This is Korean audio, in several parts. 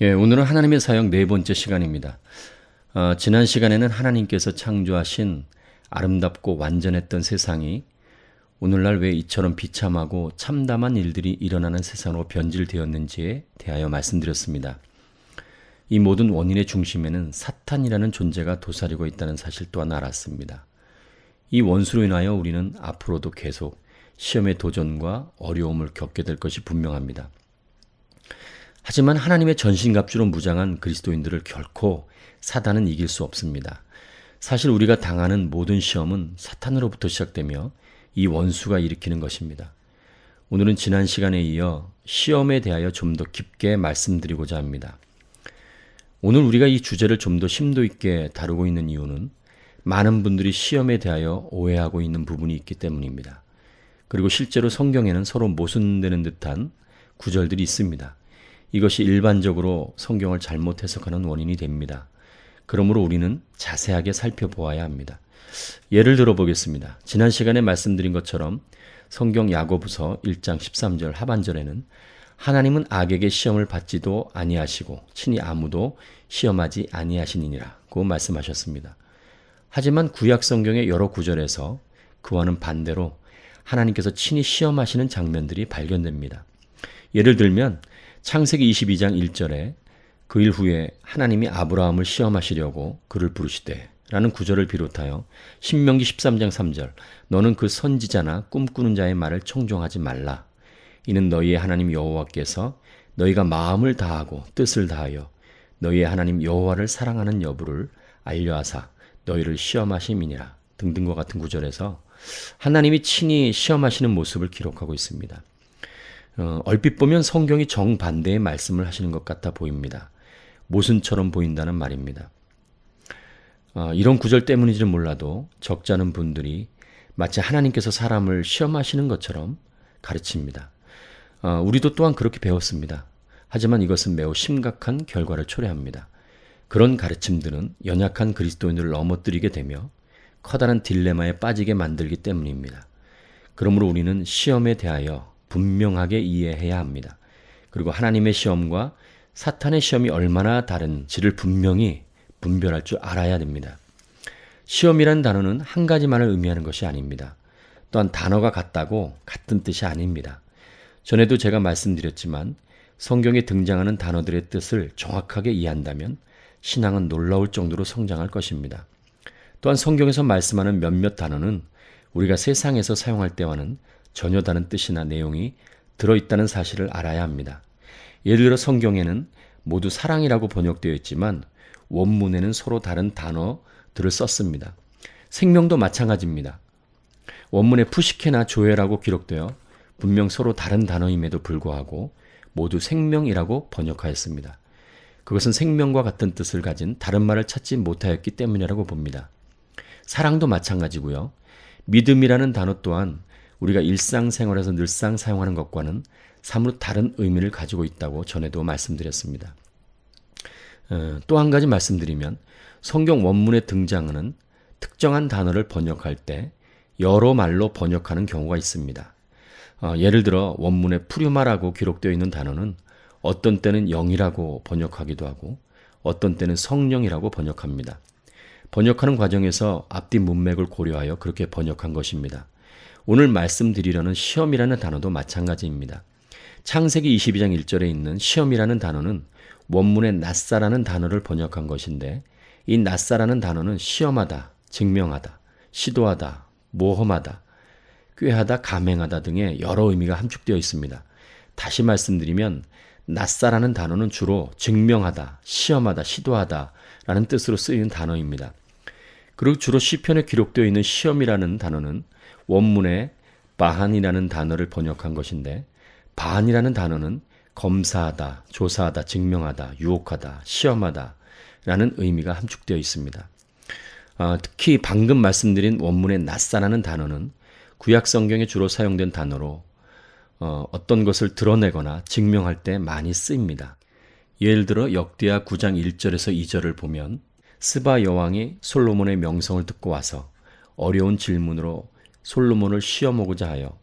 예, 오늘은 하나님의 사역 네 번째 시간입니다. 어, 지난 시간에는 하나님께서 창조하신 아름답고 완전했던 세상이 오늘날 왜 이처럼 비참하고 참담한 일들이 일어나는 세상으로 변질되었는지에 대하여 말씀드렸습니다. 이 모든 원인의 중심에는 사탄이라는 존재가 도사리고 있다는 사실 또한 알았습니다. 이 원수로 인하여 우리는 앞으로도 계속 시험의 도전과 어려움을 겪게 될 것이 분명합니다. 하지만 하나님의 전신갑주로 무장한 그리스도인들을 결코 사단은 이길 수 없습니다. 사실 우리가 당하는 모든 시험은 사탄으로부터 시작되며 이 원수가 일으키는 것입니다. 오늘은 지난 시간에 이어 시험에 대하여 좀 더 깊게 말씀드리고자 합니다. 오늘 우리가 이 주제를 좀 더 심도 있게 다루고 있는 이유는 많은 분들이 시험에 대하여 오해하고 있는 부분이 있기 때문입니다. 그리고 실제로 성경에는 서로 모순되는 듯한 구절들이 있습니다. 이것이 일반적으로 성경을 잘못 해석하는 원인이 됩니다. 그러므로 우리는 자세하게 살펴보아야 합니다. 예를 들어 보겠습니다. 지난 시간에 말씀드린 것처럼 성경 야고보서 1장 13절 하반절에는 하나님은 악에게 시험을 받지도 아니하시고 친히 아무도 시험하지 아니하시니라고 말씀하셨습니다. 하지만 구약 성경의 여러 구절에서 그와는 반대로 하나님께서 친히 시험하시는 장면들이 발견됩니다. 예를 들면 창세기 22장 1절에 그 일 후에 하나님이 아브라함을 시험하시려고 그를 부르시되 라는 구절을 비롯하여 신명기 13장 3절 너는 그 선지자나 꿈꾸는 자의 말을 청종하지 말라 이는 너희의 하나님 여호와께서 너희가 마음을 다하고 뜻을 다하여 너희의 하나님 여호와를 사랑하는 여부를 알려하사 너희를 시험하심이니라 등등과 같은 구절에서 하나님이 친히 시험하시는 모습을 기록하고 있습니다. 어, 얼핏 보면 성경이 정반대의 말씀을 하시는 것 같아 보입니다. 모순처럼 보인다는 말입니다. 어, 이런 구절 때문인지는 몰라도 적잖은 분들이 마치 하나님께서 사람을 시험하시는 것처럼 가르칩니다. 어, 우리도 또한 그렇게 배웠습니다. 하지만 이것은 매우 심각한 결과를 초래합니다. 그런 가르침들은 연약한 그리스도인들을 넘어뜨리게 되며 커다란 딜레마에 빠지게 만들기 때문입니다. 그러므로 우리는 시험에 대하여 분명하게 이해해야 합니다. 그리고 하나님의 시험과 사탄의 시험이 얼마나 다른지를 분명히 분별할 줄 알아야 됩니다. 시험이란 단어는 한 가지만을 의미하는 것이 아닙니다. 또한 단어가 같다고 같은 뜻이 아닙니다. 전에도 제가 말씀드렸지만 성경에 등장하는 단어들의 뜻을 정확하게 이해한다면 신앙은 놀라울 정도로 성장할 것입니다. 또한 성경에서 말씀하는 몇몇 단어는 우리가 세상에서 사용할 때와는 전혀 다른 뜻이나 내용이 들어있다는 사실을 알아야 합니다. 예를 들어 성경에는 모두 사랑이라고 번역되어 있지만 원문에는 서로 다른 단어들을 썼습니다. 생명도 마찬가지입니다. 원문에 푸시케나 조회라고 기록되어 분명 서로 다른 단어임에도 불구하고 모두 생명이라고 번역하였습니다. 그것은 생명과 같은 뜻을 가진 다른 말을 찾지 못하였기 때문이라고 봅니다. 사랑도 마찬가지고요. 믿음이라는 단어 또한 우리가 일상생활에서 늘상 사용하는 것과는 사뭇 다른 의미를 가지고 있다고 전에도 말씀드렸습니다. 어, 또한 가지 말씀드리면 성경 원문에 등장하는 특정한 단어를 번역할 때 여러 말로 번역하는 경우가 있습니다. 어, 예를 들어 원문에 푸류마라고 기록되어 있는 단어는 어떤 때는 영이라고 번역하기도 하고 어떤 때는 성령이라고 번역합니다. 번역하는 과정에서 앞뒤 문맥을 고려하여 그렇게 번역한 것입니다. 오늘 말씀드리려는 시험이라는 단어도 마찬가지입니다. 창세기 22장 1절에 있는 시험이라는 단어는 원문의 낯사라는 단어를 번역한 것인데 이 낯사라는 단어는 시험하다, 증명하다, 시도하다, 모험하다, 꾀하다, 감행하다 등의 여러 의미가 함축되어 있습니다. 다시 말씀드리면 낯사라는 단어는 주로 증명하다, 시험하다, 시도하다 라는 뜻으로 쓰이는 단어입니다. 그리고 주로 시편에 기록되어 있는 시험이라는 단어는 원문에 바한이라는 단어를 번역한 것인데 바한이라는 단어는 검사하다, 조사하다, 증명하다, 유혹하다, 시험하다 라는 의미가 함축되어 있습니다. 어, 특히 방금 말씀드린 원문의 낯사라는 단어는 구약 성경에 주로 사용된 단어로 어, 어떤 것을 드러내거나 증명할 때 많이 쓰입니다. 예를 들어 역대하 9장 1절에서 2절을 보면 스바 여왕이 솔로몬의 명성을 듣고 와서 어려운 질문으로 솔로몬을 시험하고자 하여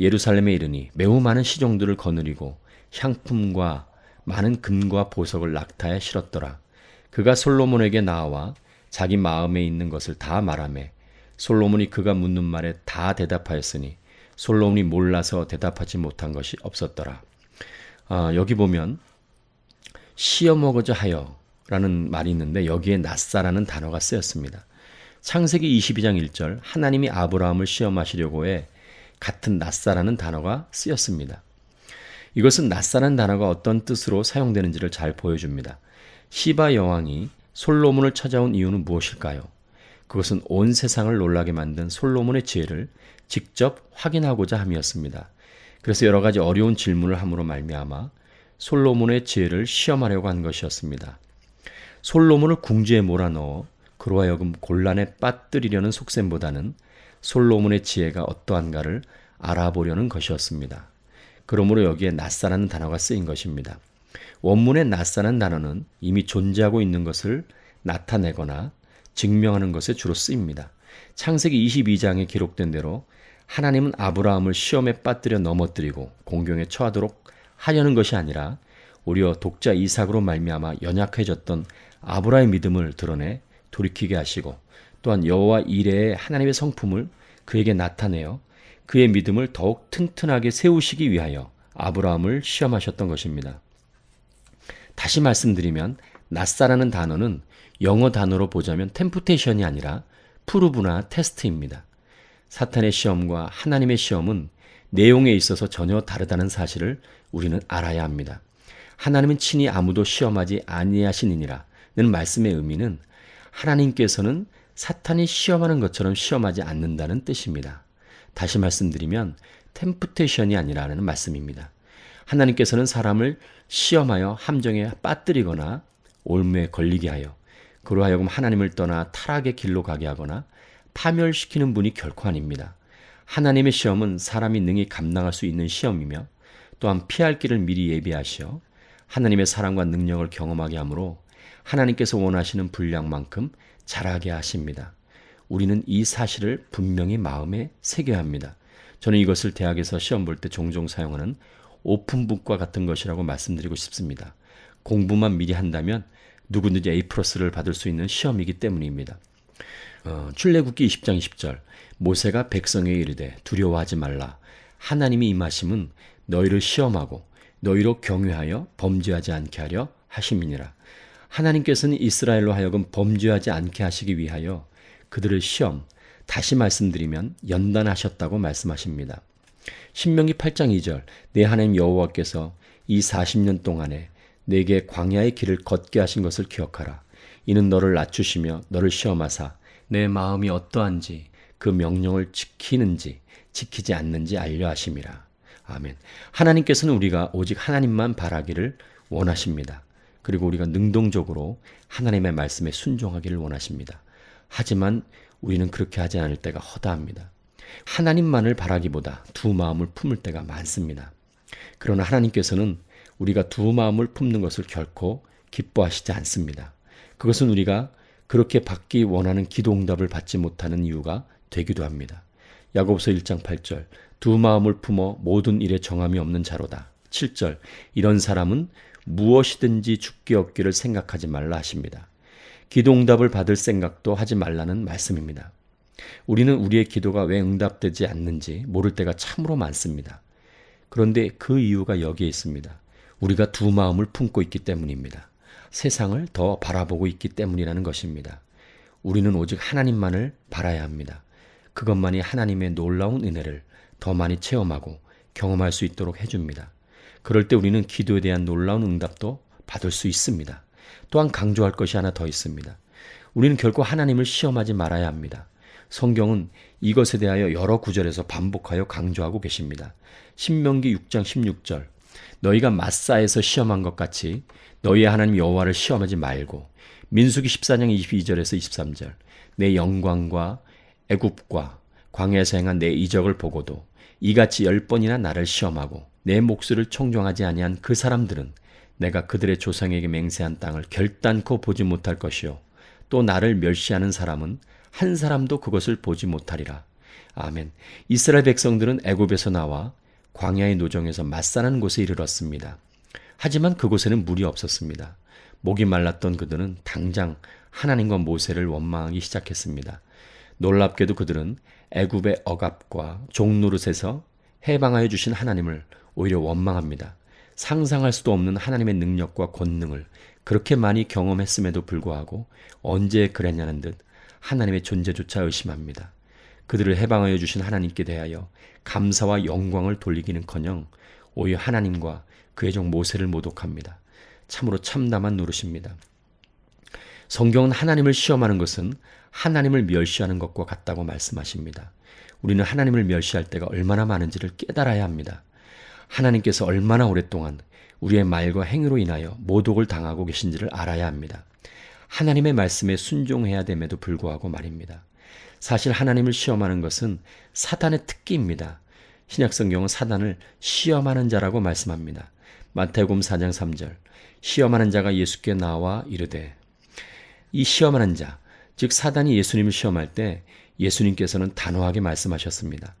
예루살렘에 이르니 매우 많은 시종들을 거느리고 향품과 많은 금과 보석을 낙타에 실었더라. 그가 솔로몬에게 나와 자기 마음에 있는 것을 다 말하매 솔로몬이 그가 묻는 말에 다 대답하였으니 솔로몬이 몰라서 대답하지 못한 것이 없었더라. 아, 여기 보면 시어먹어져 하여라는 말이 있는데 여기에 낯사라는 단어가 쓰였습니다. 창세기 22장 1절 하나님이 아브라함을 시험하시려고 해 같은 낯사라는 단어가 쓰였습니다. 이것은 낯사라는 단어가 어떤 뜻으로 사용되는지를 잘 보여줍니다. 시바 여왕이 솔로몬을 찾아온 이유는 무엇일까요? 그것은 온 세상을 놀라게 만든 솔로몬의 지혜를 직접 확인하고자 함이었습니다. 그래서 여러 가지 어려운 질문을 함으로 말미암아 솔로몬의 지혜를 시험하려고 한 것이었습니다. 솔로몬을 궁지에 몰아넣어 그로 하여금 곤란에 빠뜨리려는 속셈보다는 솔로몬의 지혜가 어떠한가를 알아보려는 것이었습니다. 그러므로 여기에 낯사라는 단어가 쓰인 것입니다. 원문의 낯사는 단어는 이미 존재하고 있는 것을 나타내거나 증명하는 것에 주로 쓰입니다. 창세기 22장에 기록된 대로 하나님은 아브라함을 시험에 빠뜨려 넘어뜨리고 공경에 처하도록 하려는 것이 아니라 오히려 독자 이삭으로 말미암아 연약해졌던 아브라의 믿음을 드러내 돌이키게 하시고 또한 여호와 이레의 하나님의 성품을 그에게 나타내어 그의 믿음을 더욱 튼튼하게 세우시기 위하여 아브라함을 시험하셨던 것입니다. 다시 말씀드리면 낯사라는 단어는 영어 단어로 보자면 템프테이션이 아니라 프루브나 테스트입니다. 사탄의 시험과 하나님의 시험은 내용에 있어서 전혀 다르다는 사실을 우리는 알아야 합니다. 하나님은 친히 아무도 시험하지 아니하시니라는 말씀의 의미는 하나님께서는 사탄이 시험하는 것처럼 시험하지 않는다는 뜻입니다. 다시 말씀드리면 템프테이션이 아니라는 말씀입니다. 하나님께서는 사람을 시험하여 함정에 빠뜨리거나 올무에 걸리게 하여 그로 하여금 하나님을 떠나 타락의 길로 가게 하거나 파멸시키는 분이 결코 아닙니다. 하나님의 시험은 사람이 능히 감당할 수 있는 시험이며 또한 피할 길을 미리 예비하시어 하나님의 사랑과 능력을 경험하게 하므로 하나님께서 원하시는 분량만큼 자라게 하십니다. 우리는 이 사실을 분명히 마음에 새겨야 합니다. 저는 이것을 대학에서 시험 볼 때 종종 사용하는 오픈북과 같은 것이라고 말씀드리고 싶습니다. 공부만 미리 한다면 누구든지 A 플러스를 받을 수 있는 시험이기 때문입니다. 어, 출애굽기 20장 20절 모세가 백성에게 이르되 두려워하지 말라 하나님이 임하심은 너희를 시험하고 너희로 경외하여 범죄하지 않게 하려 하심이니라 하나님께서는 이스라엘로 하여금 범죄하지 않게 하시기 위하여 그들을 시험 다시 말씀드리면 연단하셨다고 말씀하십니다. 신명기 8장 2절 내 하나님 여호와께서 이 40년 동안에 내게 광야의 길을 걷게 하신 것을 기억하라. 이는 너를 낮추시며 너를 시험하사 내 마음이 어떠한지 그 명령을 지키는지 지키지 않는지 알려 하심이라. 아멘. 하나님께서는 우리가 오직 하나님만 바라기를 원하십니다. 그리고 우리가 능동적으로 하나님의 말씀에 순종하기를 원하십니다. 하지만 우리는 그렇게 하지 않을 때가 허다합니다. 하나님만을 바라기보다 두 마음을 품을 때가 많습니다. 그러나 하나님께서는 우리가 두 마음을 품는 것을 결코 기뻐하시지 않습니다. 그것은 우리가 그렇게 받기 원하는 기도 응답을 받지 못하는 이유가 되기도 합니다. 야고보서 1장 8절 두 마음을 품어 모든 일에 정함이 없는 자로다. 7절 이런 사람은 무엇이든지 죽기 없기를 생각하지 말라 하십니다. 기도 응답을 받을 생각도 하지 말라는 말씀입니다. 우리는 우리의 기도가 왜 응답되지 않는지 모를 때가 참으로 많습니다. 그런데 그 이유가 여기에 있습니다. 우리가 두 마음을 품고 있기 때문입니다. 세상을 더 바라보고 있기 때문이라는 것입니다. 우리는 오직 하나님만을 바라야 합니다. 그것만이 하나님의 놀라운 은혜를 더 많이 체험하고 경험할 수 있도록 해줍니다. 그럴 때 우리는 기도에 대한 놀라운 응답도 받을 수 있습니다. 또한 강조할 것이 하나 더 있습니다. 우리는 결코 하나님을 시험하지 말아야 합니다. 성경은 이것에 대하여 여러 구절에서 반복하여 강조하고 계십니다. 신명기 6장 16절 너희가 마사에서 시험한 것 같이 너희의 하나님 여호와를 시험하지 말고 민수기 14장 22절에서 23절 내 영광과 애굽과 광야에서 행한 내 이적을 보고도 이같이 열 번이나 나를 시험하고 내 목소리를 청종하지 아니한 그 사람들은 내가 그들의 조상에게 맹세한 땅을 결단코 보지 못할 것이요 또 나를 멸시하는 사람은 한 사람도 그것을 보지 못하리라. 아멘. 이스라엘 백성들은 애굽에서 나와 광야의 노정에서 맞사는 곳에 이르렀습니다. 하지만 그곳에는 물이 없었습니다. 목이 말랐던 그들은 당장 하나님과 모세를 원망하기 시작했습니다. 놀랍게도 그들은 애굽의 억압과 종노릇에서 해방하여 주신 하나님을 오히려 원망합니다. 상상할 수도 없는 하나님의 능력과 권능을 그렇게 많이 경험했음에도 불구하고 언제 그랬냐는 듯 하나님의 존재조차 의심합니다. 그들을 해방하여 주신 하나님께 대하여 감사와 영광을 돌리기는커녕 오히려 하나님과 그의 종 모세를 모독합니다. 참으로 참담한 노릇입니다. 성경은 하나님을 시험하는 것은 하나님을 멸시하는 것과 같다고 말씀하십니다. 우리는 하나님을 멸시할 때가 얼마나 많은지를 깨달아야 합니다. 하나님께서 얼마나 오랫동안 우리의 말과 행위로 인하여 모독을 당하고 계신지를 알아야 합니다. 하나님의 말씀에 순종해야 됨에도 불구하고 말입니다. 사실 하나님을 시험하는 것은 사단의 특기입니다. 신약성경은 사단을 시험하는 자라고 말씀합니다. 마태복음 4장 3절 시험하는 자가 예수께 나와 이르되 이 시험하는 자, 즉 사단이 예수님을 시험할 때 예수님께서는 단호하게 말씀하셨습니다.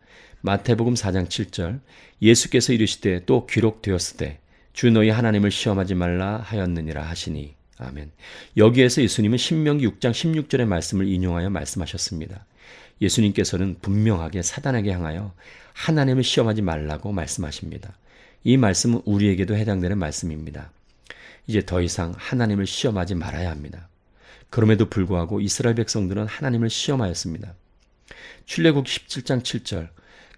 마태복음 4장 7절 예수께서 이르시되 또 기록되었을 때주 너희 하나님을 시험하지 말라 하였느니라 하시니 아멘. 여기에서 예수님은 신명기 6장 16절의 말씀을 인용하여 말씀하셨습니다. 예수님께서는 분명하게 사단에게 향하여 하나님을 시험하지 말라고 말씀하십니다. 이 말씀은 우리에게도 해당되는 말씀입니다. 이제 더 이상 하나님을 시험하지 말아야 합니다. 그럼에도 불구하고 이스라엘 백성들은 하나님을 시험하였습니다. 출애굽 17장 7절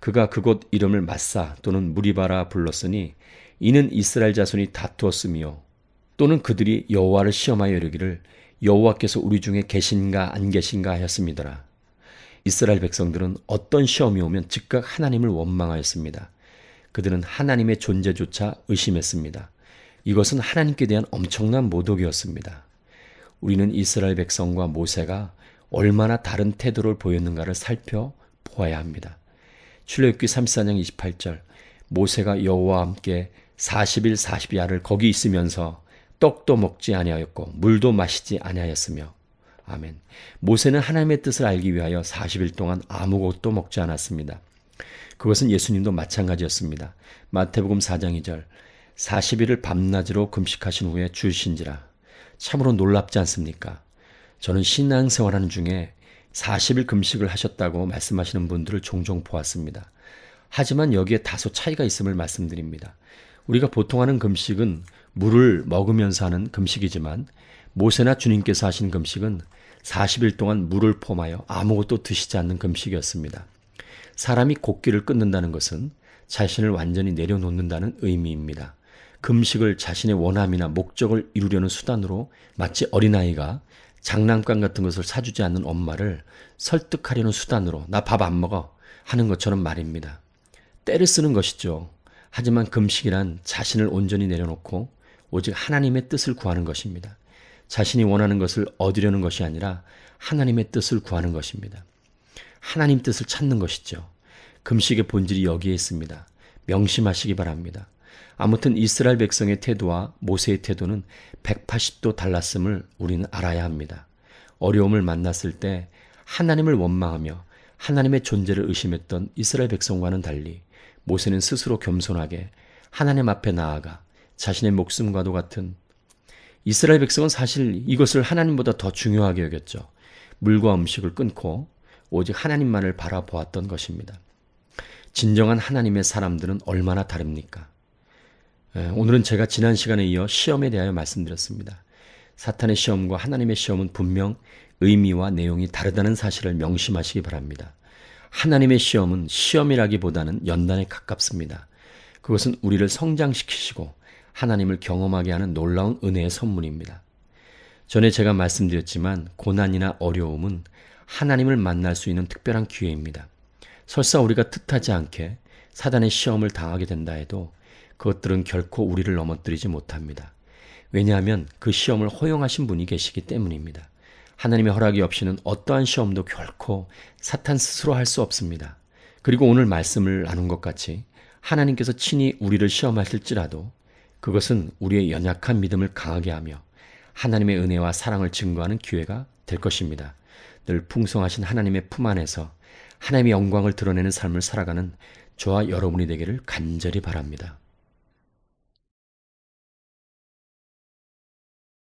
그가 그곳 이름을 마사 또는 무리바라 불렀으니 이는 이스라엘 자손이 다투었으며 또는 그들이 여호와를 시험하여 이르기를 여호와께서 우리 중에 계신가 안 계신가 하였습니다라. 이스라엘 백성들은 어떤 시험이 오면 즉각 하나님을 원망하였습니다. 그들은 하나님의 존재조차 의심했습니다. 이것은 하나님께 대한 엄청난 모독이었습니다. 우리는 이스라엘 백성과 모세가 얼마나 다른 태도를 보였는가를 살펴 보아야 합니다. 출애굽기 34장 28절 모세가 여호와와 함께 40일 40야를 거기 있으면서 떡도 먹지 아니하였고 물도 마시지 아니하였으며 아멘. 모세는 하나님의 뜻을 알기 위하여 40일 동안 아무것도 먹지 않았습니다. 그것은 예수님도 마찬가지였습니다. 마태복음 4장 2절 40일을 밤낮으로 금식하신 후에 주신지라 참으로 놀랍지 않습니까? 저는 신앙생활하는 중에 40일 금식을 하셨다고 말씀하시는 분들을 종종 보았습니다. 하지만 여기에 다소 차이가 있음을 말씀드립니다. 우리가 보통 하는 금식은 물을 먹으면서 하는 금식이지만 모세나 주님께서 하신 금식은 40일 동안 물을 포함하여 아무것도 드시지 않는 금식이었습니다. 사람이 곡기를 끊는다는 것은 자신을 완전히 내려놓는다는 의미입니다. 금식을 자신의 원함이나 목적을 이루려는 수단으로 마치 어린아이가 장난감 같은 것을 사주지 않는 엄마를 설득하려는 수단으로 나 밥 안 먹어 하는 것처럼 말입니다. 때를 쓰는 것이죠. 하지만 금식이란 자신을 온전히 내려놓고 오직 하나님의 뜻을 구하는 것입니다. 자신이 원하는 것을 얻으려는 것이 아니라 하나님의 뜻을 구하는 것입니다. 하나님 뜻을 찾는 것이죠. 금식의 본질이 여기에 있습니다. 명심하시기 바랍니다. 아무튼 이스라엘 백성의 태도와 모세의 태도는 180도 달랐음을 우리는 알아야 합니다. 어려움을 만났을 때 하나님을 원망하며 하나님의 존재를 의심했던 이스라엘 백성과는 달리 모세는 스스로 겸손하게 하나님 앞에 나아가 자신의 목숨과도 같은 이스라엘 백성은 사실 이것을 하나님보다 더 중요하게 여겼죠. 물과 음식을 끊고 오직 하나님만을 바라보았던 것입니다. 진정한 하나님의 사람들은 얼마나 다릅니까? 오늘은 제가 지난 시간에 이어 시험에 대하여 말씀드렸습니다. 사탄의 시험과 하나님의 시험은 분명 의미와 내용이 다르다는 사실을 명심하시기 바랍니다. 하나님의 시험은 시험이라기보다는 연단에 가깝습니다. 그것은 우리를 성장시키시고 하나님을 경험하게 하는 놀라운 은혜의 선물입니다. 전에 제가 말씀드렸지만 고난이나 어려움은 하나님을 만날 수 있는 특별한 기회입니다. 설사 우리가 뜻하지 않게 사단의 시험을 당하게 된다 해도 그것들은 결코 우리를 넘어뜨리지 못합니다. 왜냐하면 그 시험을 허용하신 분이 계시기 때문입니다. 하나님의 허락이 없이는 어떠한 시험도 결코 사탄 스스로 할 수 없습니다. 그리고 오늘 말씀을 나눈 것 같이 하나님께서 친히 우리를 시험하실지라도 그것은 우리의 연약한 믿음을 강하게 하며 하나님의 은혜와 사랑을 증거하는 기회가 될 것입니다. 늘 풍성하신 하나님의 품 안에서 하나님의 영광을 드러내는 삶을 살아가는 저와 여러분이 되기를 간절히 바랍니다.